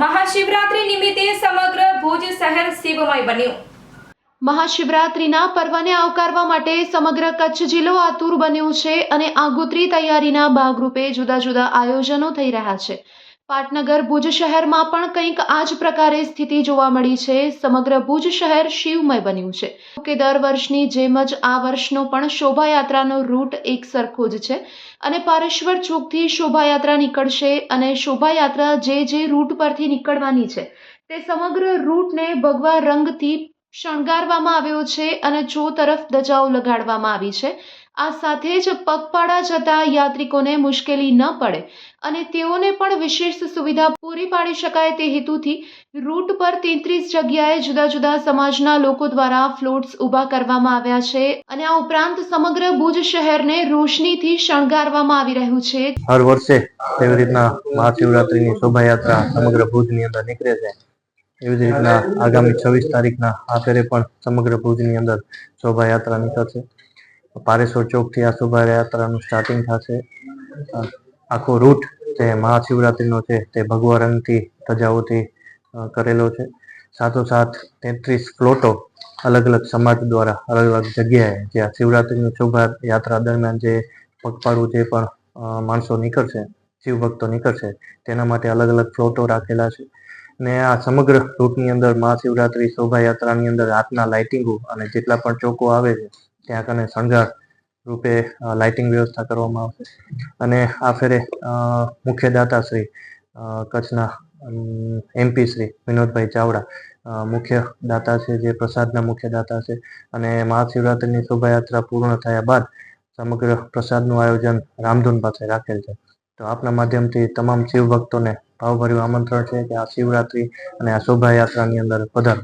મહાશિવરાત્રિ નિમિત્તે સમગ્ર ભુજ શહેર શિવમય બન્યું. મહાશિવરાત્રિના પર્વને આવકારવા માટે સમગ્ર કચ્છ જિલ્લો આતુર બન્યો છે અને આગોતરી તૈયારીના ભાગરૂપે જુદા જુદા આયોજનો થઈ રહ્યા છે. પાટનગર ભુજ શહેરમાં પણ કંઈક આ જ પ્રકારે સ્થિતિ જોવા મળી છે. સમગ્ર ભુજ શહેર શિવમય બન્યું છે. કે દર વર્ષની જેમ જ આ વર્ષનો પણ શોભાયાત્રાનો રૂટ એક સરખો જ છે અને પારેશ્વર ચોકથી શોભાયાત્રા નીકળશે અને શોભાયાત્રા જે જે રૂટ પરથી નીકળવાની છે તે સમગ્ર રૂટને ભગવા રંગથી શણગારવામાં આવ્યો છે અને ચો તરફ ધજાઓ લગાડવામાં આવી છે આ સાથે જ પગપાળા જતા યાત્રિકોને મુશ્કેલી ન પડે અને તેઓને પણ વિશેષ સુવિધા પૂરી પાડી શકાય તે હેતુથી રૂટ પર તેત્રીસ જગ્યાએ જુદા જુદા સમાજના લોકો દ્વારા ફ્લોટ્સ ઊભા કરવામાં આવ્યા છે અને આ ઉપરાંત સમગ્ર ભુજ શહેરને રોશનીથી શણગારવામાં આવી રહ્યું છે. હર વર્ષે તેવી રીતના મહાશિવરાત્રીની શોભાયાત્રા સમગ્ર ભુજની અંદર નીકળે છે. એવી રીતના આગામી છવ્વીસ તારીખના આખરે પણ સમગ્ર ભુજની અંદર શોભાયાત્રા નીકળશે. પારેશ્વર ચોકથી આ શોભાયાત્રાનું સ્ટાર્ટિંગ થશે. આખો રૂટ જે મહાશિવરાત્રિનો છે તે ભગવા રંગથી ધજાઓથી કરેલો છે. સાથોસાથ તેત્રીસ ફ્લોટો અલગ અલગ સમાજ દ્વારા અલગ અલગ જગ્યાએ જે આ શિવરાત્રિની શોભાયાત્રા દરમિયાન જે પગપાળું જે પણ માણસો નીકળશે શિવ ભક્તો નીકળશે, તેના માટે અલગ અલગ ફ્લોટો રાખેલા છે. ને આ સમગ્ર રૂટની અંદર મહાશિવરાત્રિ શોભાયાત્રાની અંદર રાતના લાઇટિંગો અને જેટલા પણ ચોકો આવે છે ત્યાં કને શણગાર રૂપે લાઇટિંગ વ્યવસ્થા કરવામાં આવશે. અને આ ફેરે મુખ્ય દાતાશ્રી કચ્છના એમપી શ્રી વિનોદભાઈ ચાવડા મુખ્ય દાતા છે જે પ્રસાદના મુખ્ય દાતા છે અને મહાશિવરાત્રિની શોભાયાત્રા પૂર્ણ થયા બાદ સમગ્ર પ્રસાદનું આયોજન રામધૂન પાસે રાખેલ છે. તો આપના માધ્યમથી તમામ શિવ ભક્તોને ભાવભર્યું આમંત્રણ છે કે આ શિવરાત્રિ અને આ શોભાયાત્રાની અંદર પધારો